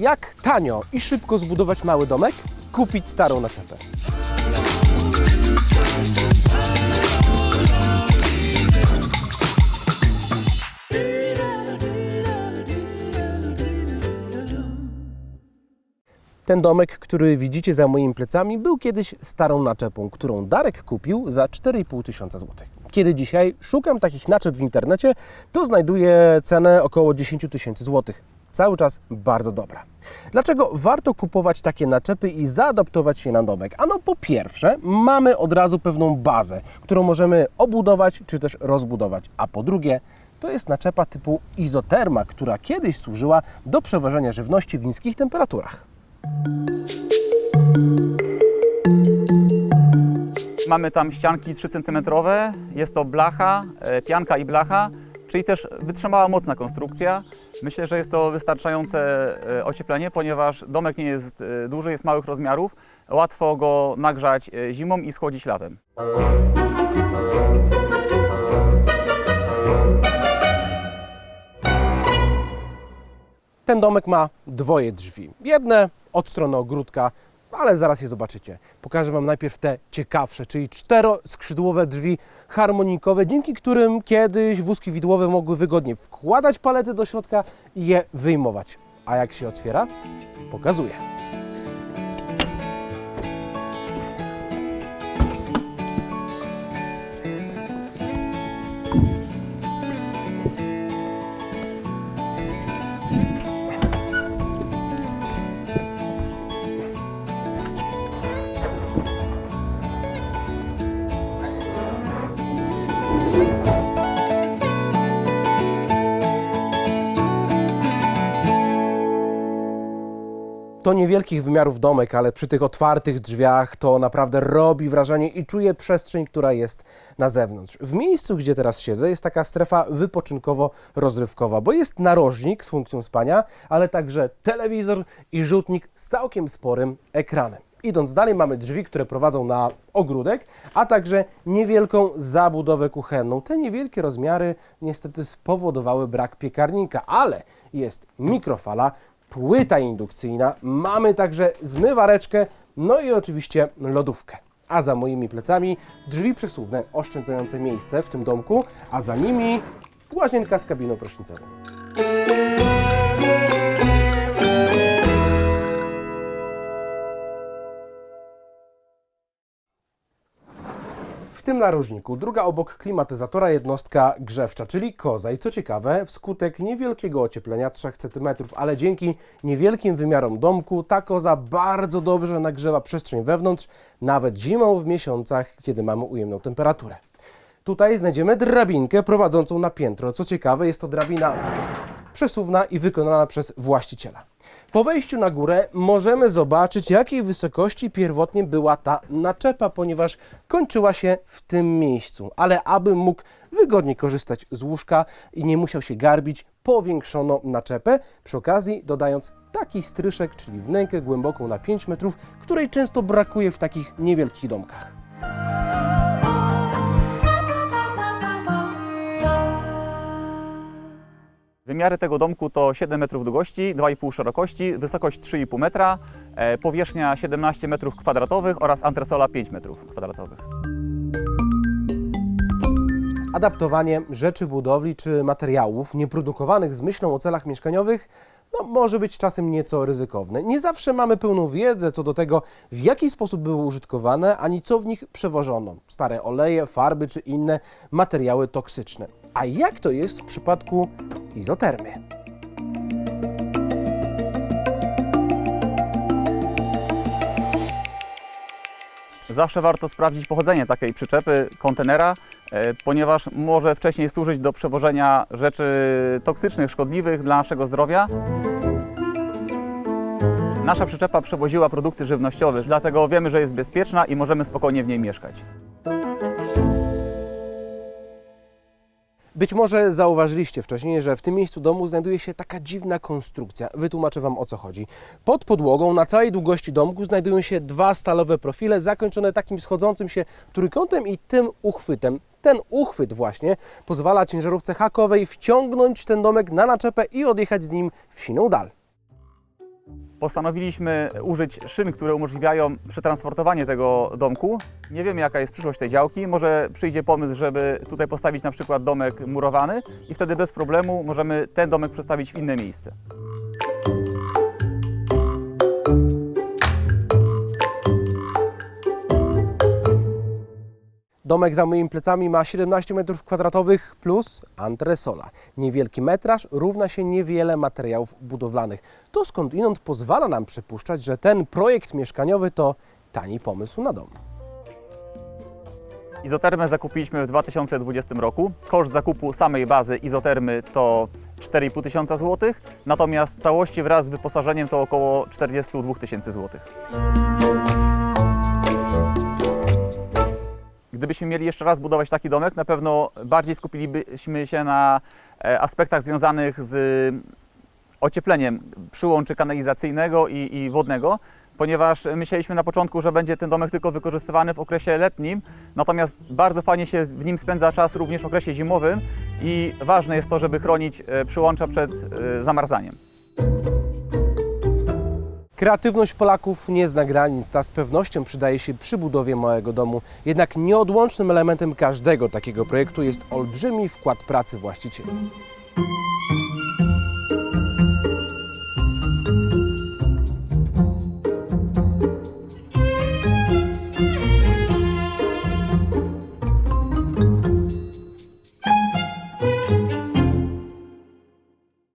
Jak tanio i szybko zbudować mały domek? Kupić starą naczepę. Ten domek, który widzicie za moimi plecami, był kiedyś starą naczepą, którą Darek kupił za 4,5 tysiąca złotych. Kiedy dzisiaj szukam takich naczep w internecie, to znajduję cenę około 10 tysięcy złotych. Cały czas bardzo dobra. Dlaczego warto kupować takie naczepy i zaadaptować je na domek? Ano po pierwsze, mamy od razu pewną bazę, którą możemy obudować czy też rozbudować, a po drugie, to jest naczepa typu izoterma, która kiedyś służyła do przewożenia żywności w niskich temperaturach. Mamy tam ścianki 3 cm, jest to blacha, e, pianka i blacha, czyli też wytrzymała mocna konstrukcja. Myślę, że jest to wystarczające e, ocieplenie, ponieważ domek nie jest e, duży, jest małych rozmiarów. Łatwo go nagrzać e, zimą i schłodzić latem. Ten domek ma dwoje drzwi. Jedne od strony ogródka, ale zaraz je zobaczycie. Pokażę Wam najpierw te ciekawsze, czyli czteroskrzydłowe drzwi harmonikowe, dzięki którym kiedyś wózki widłowe mogły wygodnie wkładać palety do środka i je wyjmować. A jak się otwiera? Pokazuję. To niewielkich wymiarów domek, ale przy tych otwartych drzwiach to naprawdę robi wrażenie i czuję przestrzeń, która jest na zewnątrz. W miejscu, gdzie teraz siedzę, jest taka strefa wypoczynkowo-rozrywkowa, bo jest narożnik z funkcją spania, ale także telewizor i rzutnik z całkiem sporym ekranem. Idąc dalej, mamy drzwi, które prowadzą na ogródek, a także niewielką zabudowę kuchenną. Te niewielkie rozmiary niestety spowodowały brak piekarnika, ale jest mikrofala, płyta indukcyjna, mamy także zmywareczkę, no i oczywiście lodówkę. A za moimi plecami drzwi przesuwne oszczędzające miejsce w tym domku, a za nimi łazienka z kabiną prysznicową. Tym narożniku druga obok klimatyzatora jednostka grzewcza, czyli koza. I co ciekawe, wskutek niewielkiego ocieplenia 3 cm, ale dzięki niewielkim wymiarom domku, ta koza bardzo dobrze nagrzewa przestrzeń wewnątrz, nawet zimą w miesiącach, kiedy mamy ujemną temperaturę. Tutaj znajdziemy drabinkę prowadzącą na piętro. Co ciekawe, jest to drabina przesuwna i wykonana przez właściciela. Po wejściu na górę możemy zobaczyć, jakiej wysokości pierwotnie była ta naczepa, ponieważ kończyła się w tym miejscu. Ale aby mógł wygodnie korzystać z łóżka i nie musiał się garbić, powiększono naczepę, przy okazji dodając taki stryszek, czyli wnękę głęboką na 5 metrów, której często brakuje w takich niewielkich domkach. Wymiary tego domku to 7 metrów długości, 2,5 szerokości, wysokość 3,5 metra, e, powierzchnia 17 metrów kwadratowych oraz antresola 5 metrów kwadratowych. Adaptowanie rzeczy budowli czy materiałów nieprodukowanych z myślą o celach mieszkaniowych no, może być czasem nieco ryzykowne. Nie zawsze mamy pełną wiedzę co do tego, w jaki sposób były użytkowane, ani co w nich przewożono. Stare oleje, farby czy inne materiały toksyczne. A jak to jest w przypadku izotermy? Zawsze warto sprawdzić pochodzenie takiej przyczepy, kontenera, e, ponieważ może wcześniej służyć do przewożenia rzeczy toksycznych, szkodliwych dla naszego zdrowia. Nasza przyczepa przewoziła produkty żywnościowe, dlatego wiemy, że jest bezpieczna i możemy spokojnie w niej mieszkać. Być może zauważyliście wcześniej, że w tym miejscu domu znajduje się taka dziwna konstrukcja. Wytłumaczę Wam o co chodzi. Pod podłogą na całej długości domku znajdują się dwa stalowe profile zakończone takim schodzącym się trójkątem i tym uchwytem. Ten uchwyt właśnie pozwala ciężarówce hakowej wciągnąć ten domek na naczepę i odjechać z nim w siną dal. Postanowiliśmy użyć szyn, które umożliwiają przetransportowanie tego domku. Nie wiemy, jaka jest przyszłość tej działki. Może przyjdzie pomysł, żeby tutaj postawić na przykład domek murowany i wtedy bez problemu możemy ten domek przestawić w inne miejsce. Domek za moimi plecami ma 17 m2 plus antresola. Niewielki metraż równa się niewiele materiałów budowlanych. To skądinąd pozwala nam przypuszczać, że ten projekt mieszkaniowy to tani pomysł na dom. Izotermę zakupiliśmy w 2020 roku. Koszt zakupu samej bazy izotermy to 4,5 tysiąca złotych, natomiast całości wraz z wyposażeniem to około 42 tysięcy złotych. Gdybyśmy mieli jeszcze raz budować taki domek, na pewno bardziej skupilibyśmy się na e, aspektach związanych z ociepleniem przyłączy kanalizacyjnego i, i wodnego, ponieważ myśleliśmy na początku, że będzie ten domek tylko wykorzystywany w okresie letnim, natomiast bardzo fajnie się w nim spędza czas również w okresie zimowym i ważne jest to, żeby chronić e, przyłącza przed e, zamarzaniem. Kreatywność Polaków nie zna granic, ta z pewnością przydaje się przy budowie małego domu. Jednak nieodłącznym elementem każdego takiego projektu jest olbrzymi wkład pracy właścicieli.